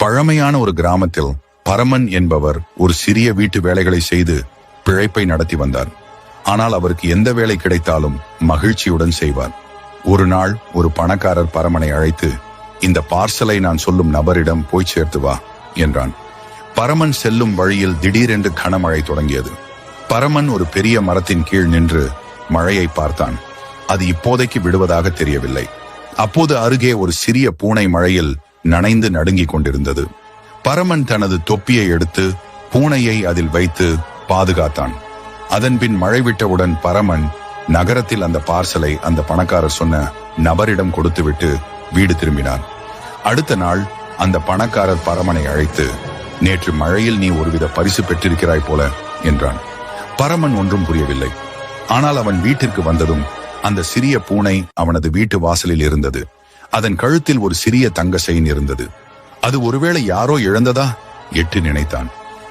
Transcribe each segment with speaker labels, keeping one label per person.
Speaker 1: பழமையான ஒரு கிராமத்தில் பரமன் என்பவர் ஒரு சிறிய வீட்டு வேலைகளை செய்து பிழைப்பை நடத்தி வந்தார். ஆனால் அவருக்கு எந்த வேலை கிடைத்தாலும் மகிழ்ச்சியுடன் செய்வார். ஒரு நாள் ஒரு பணக்காரர் பரமனை அழைத்து இந்த பார்சலை நான் சொல்லும் நபரிடம் போய் சேர்த்து வா என்றான். பரமன் செல்லும் வழியில் திடீரென்று கனமழை தொடங்கியது. பரமன் ஒரு பெரிய மரத்தின் கீழ் நின்று மழையை பார்த்தான். அது இப்போதைக்கு விடுவதாக தெரியவில்லை. அப்போது அருகே ஒரு சிறிய பூனை மழையில் நனைந்து நடுங்கிக் கொண்டிருந்தது. பரமன் தனது தொப்பியை எடுத்து பூனையை அதில் வைத்து பாதுகாத்தான். அதன்பின் மழை விட்டவுடன் பரமன் நகரத்தில் அந்த பார்சலை அந்த பணக்காரர் சொன்ன நபரிடம் கொடுத்துவிட்டு வீடு திரும்பினான். அடுத்த நாள் அந்த பணக்காரர் பரமனை அழைத்து நேற்று மழையில் நீ ஒருவித பரிசு பெற்றிருக்கிறாய் போல என்றான். பரமன் ஒன்றும் புரியவில்லை. ஆனால் அவன் வீட்டிற்கு வந்ததும் அந்த சிறிய பூனை அவனது வீட்டு வாசலில் இருந்தது. அதன் கழுத்தில் ஒரு சிறிய தங்க செயின் இருந்தது. அது ஒருவேளை யாரோ இழந்ததா? எட்டு நினைத்தான்.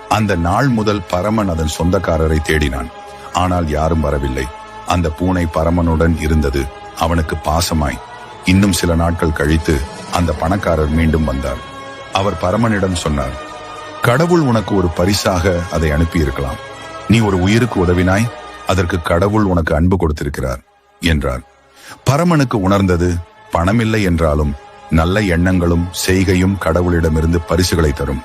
Speaker 1: அந்த நாள் முதல் பரமன் அதன் சொந்தக்காரரை தேடினான். ஆனால் யாரும் வரவில்லை. அந்த பூனை பரமனுடன் இருந்தது. அவனுக்கு பாசமாய். இன்னும் சில நாட்கள் கழித்து அந்த பணக்காரர் மீண்டும் வந்தார். அவர் பரமனிடம் சொன்னார் கடவுள் உனக்கு ஒரு பரிசாக அதை அனுப்பியிருக்கலாம். நீ ஒரு உயிருக்கு உதவினாய். அதற்கு கடவுள் உனக்கு அன்பு கொடுத்திருக்கிறார் என்றார். பரமனுக்கு உணர்ந்தது பணமில்லை என்றாலும் நல்ல எண்ணங்களும் செய்கையும் கடவுளிடமிருந்து பரிசுகளை தரும்.